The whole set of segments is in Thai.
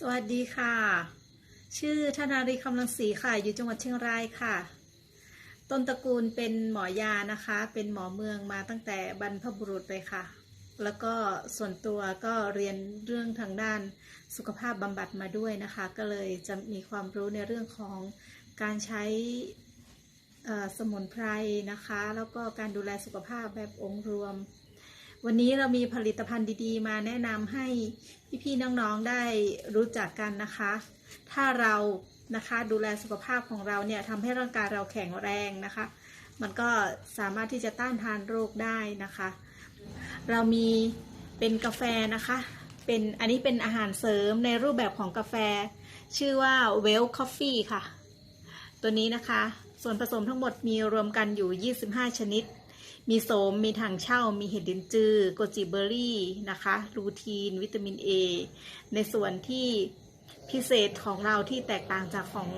สวัสดีค่ะ ชื่อธนารีคำลังศรีค่ะ อยู่จังหวัดเชียงรายค่ะ ต้นตระกูลเป็นหมอยานะคะ เป็นหมอเมืองมาตั้งแต่บรรพบุรุษเลยค่ะ แล้วก็ส่วนตัวก็เรียนเรื่องทางด้านสุขภาพบำบัดมาด้วยนะคะ ก็เลยจะมีความรู้ในเรื่องของการใช้สมุนไพรนะคะ แล้วก็การดูแลสุขภาพแบบองค์รวม วันนี้เรามีผลิตภัณฑ์ดีๆ มาแนะนำให้พี่ๆน้องๆได้รู้จักกันนะคะ ถ้าเรานะคะดูแลสุขภาพของเราเนี่ยทำให้ร่างกายเราแข็งแรงนะคะ มันก็สามารถที่จะต้านทานโรคได้นะคะ เรามีเป็นกาแฟนะคะ เป็นอันนี้เป็นอาหารเสริมในรูปแบบของกาแฟ ชื่อว่า Well Coffee ค่ะ ตัวนี้นะคะ ส่วนผสมทั้งหมดมีรวมกันอยู่ 25 ชนิด มีโสม มีถังเช่า มีเห็ดดินจือ โกจิเบอรี่นะคะ รูทีน วิตามิน A ในส่วนที่ พิเศษของเราที่แตกต่างจากของ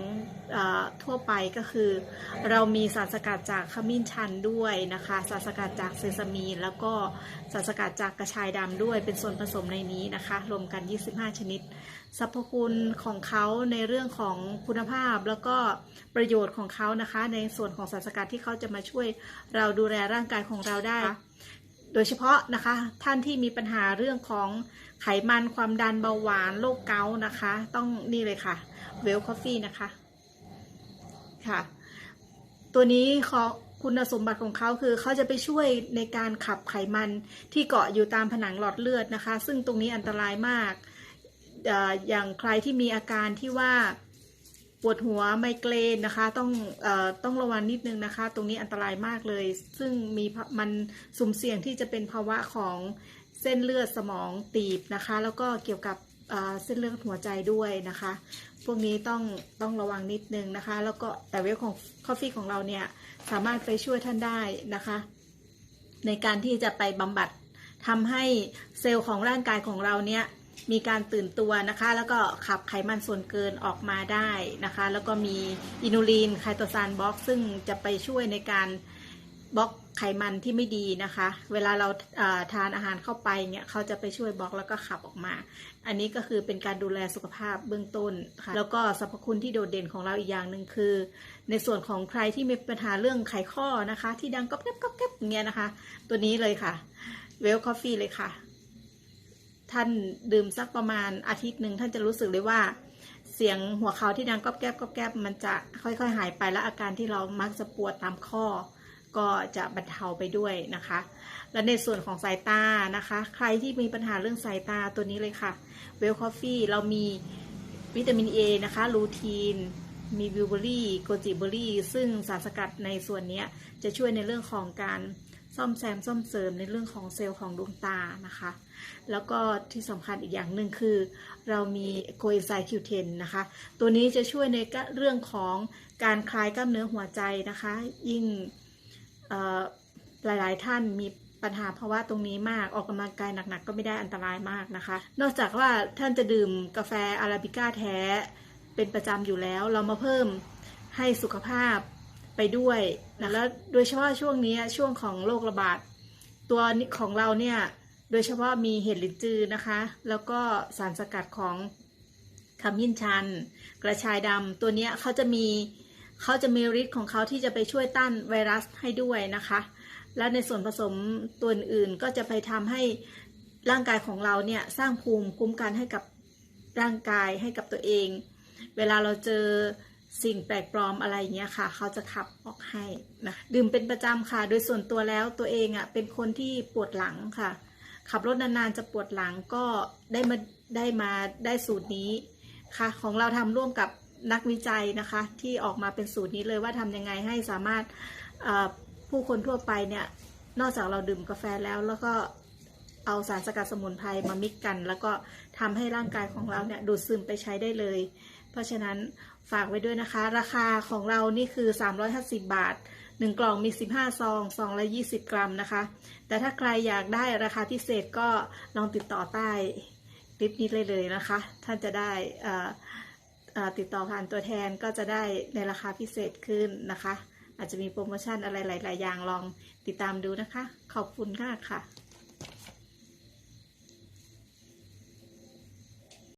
ออทั่วไปก็คือ เรามีสารสกัดจากขมิ้นชันด้วยนะคะ สารสกัดจากเซซามีนแล้วก็สารสกัดจากกระชายดำด้วยเป็นส่วนผสมในนี้นะคะ รวมกัน 25 ชนิดสรรพคุณของเขาในเรื่องของคุณภาพแล้วก็ประโยชน์ของเขานะคะ ในส่วนของสารสกัดที่เขาจะมาช่วยเราดูแลร่างกายของเราได้ โดยเฉพาะนะคะ ท่านที่มีปัญหาเรื่องของไขมันความดันเบาหวานโรคเกาต์นะคะ ต้องนี่เลยค่ะเวลคอฟฟี่นะคะค่ะ ตัวนี้เขาคุณสมบัติของเขาคือเขาจะไปช่วยในการขับไขมันที่เกาะอยู่ตามผนังหลอดเลือดนะคะ ซึ่งตรงนี้อันตรายมากออย่างใครที่มีอาการที่ว่า ปวดหัวไมเกรนนะคะ ต้องเออต้องระวังนิดนึงนะคะ ตรงนี้อันตรายมากเลย ซึ่งมีมันสุ่มเสี่ยงที่จะเป็นภาวะของเส้นเลือดสมองตีบนะคะ แล้วก็เกี่ยวกับเส้นเลือดหัวใจด้วยนะคะ พวกนี้ต้องต้องระวังนิดนึงนะคะ แล้วก็แต่เวลของคอฟฟี่ของเราเนี่ยสามารถไปช่วยท่านได้นะคะ ในการที่จะไปบำบัดทำให้เซลล์ของร่างกายของเราเนี่ย มีการตื่นตัวนะคะ แล้วก็ขับไขมันส่วนเกินออกมาได้นะคะ แล้วก็มีอินูลินไคโตซานบล็อก ซึ่งจะไปช่วยในการบล็อกไขมันที่ไม่ดีนะคะ เวลาเราทานอาหารเข้าไปเนี่ยเขาจะไปช่วยบล็อกแล้วก็ขับออกมา อันนี้ก็คือเป็นการดูแลสุขภาพเบื้องต้นค่ะ แล้วก็สรรพคุณที่โดดเด่นของเราอีกอย่างหนึ่งคือ ในส่วนของใครที่มีปัญหาเรื่องไขข้อนะคะ ที่ดังก๊อบแก๊บก๊อบแก๊บเงี้ยนะคะ ตัวนี้เลยค่ะ เวลคอฟฟี่เลยค่ะ ท่านดื่มสักประมาณอาทิตย์หนึ่งท่านจะรู้สึกเลยว่า เสียงหัวเขาที่ดังก๊อบแก๊บก๊อบแก๊บมันจะค่อย ๆ หายไปและอาการที่เรามักจะปวดตามข้อ ก็จะบรรเทาไปด้วยนะคะ และในส่วนของสายตานะคะ ใครที่มีปัญหาเรื่องสายตาตัวนี้เลยค่ะเวลคอฟฟี่เรามีวิตามิน A นะคะลูทีนมีบิวเบอรี่โกจิเบอรี่ ซึ่งสารสกัดในส่วนนี้จะช่วยในเรื่องของการ ซ่อมแซมซ่อมเสริมในเรื่องของเซลล์ของดวงตานะคะ แล้วก็ที่สำคัญอีกอย่างหนึ่งคือ เรามีโคเอนไซม์คิวเทนนะคะ ตัวนี้จะช่วยในเรื่องของการคลายกล้ามเนื้อหัวใจนะคะ ยิ่งเอ่อหลายๆท่านมีปัญหาภาวะตรงนี้มากออกกำลังกายหนักๆ ก็ไม่ได้อันตรายมากนะคะ นอกจากว่าท่านจะดื่มกาแฟอาราบิก้าแท้เป็นประจำอยู่แล้ว เรามาเพิ่มให้สุขภาพ ไปด้วยนะแล้วโดยเฉพาะช่วงนี้ช่วงของโรคระบาดตัวของเราเนี่ยโดยเฉพาะมีเห็ดลินจือนะคะ แล้วก็สารสกัดของขมิ้นชัน กระชายดำตัวเนี้ยเขาจะมีเขาจะมีฤทธิ์ของเขาที่จะไปช่วยต้านไวรัสให้ด้วยนะคะ และในส่วนผสมตัวอื่นก็จะไปทำให้ร่างกายของเราเนี่ยสร้างภูมิคุ้มกันให้กับร่างกายให้กับตัวเอง เวลาเราเจอ สิ่งแปลกปลอมอะไรเงี้ยค่ะ เขาจะขับออกให้นะดื่มเป็นประจำค่ะ โดยส่วนตัวแล้วตัวเองอะเป็นคนที่ปวดหลังค่ะ ขับรถนานๆจะปวดหลังก็ได้มาได้มาได้สูตรนี้ค่ะ ของเราทำร่วมกับนักวิจัยนะคะ ที่ออกมาเป็นสูตรนี้เลยว่าทำยังไงให้สามารถผู้คนทั่วไปเนี่ยนอกจากเราดื่มกาแฟแล้วแล้วก็เอาสารสกัดสมุนไพรมามิกกัน แล้วก็ทำให้ร่างกายของเราเนี่ยดูดซึมไปใช้ได้เลย เพราะฉะนั้นฝากไว้ด้วยนะคะ ราคาของเรานี่คือ 350 บาท 1 กล่องมี 15 ซองซองละ 20 กรัมนะคะ แต่ถ้าใครอยากได้ราคาพิเศษก็ลองติดต่อใต้คลิปนี้เลยเลยนะคะ ท่านจะได้ติดต่อผ่านตัวแทนก็จะได้ในราคาพิเศษขึ้นนะคะ อาจจะมีโปรโมชั่นอะไรหลาย ๆ อย่างลองติดตามดูนะคะ ขอบคุณมากค่ะ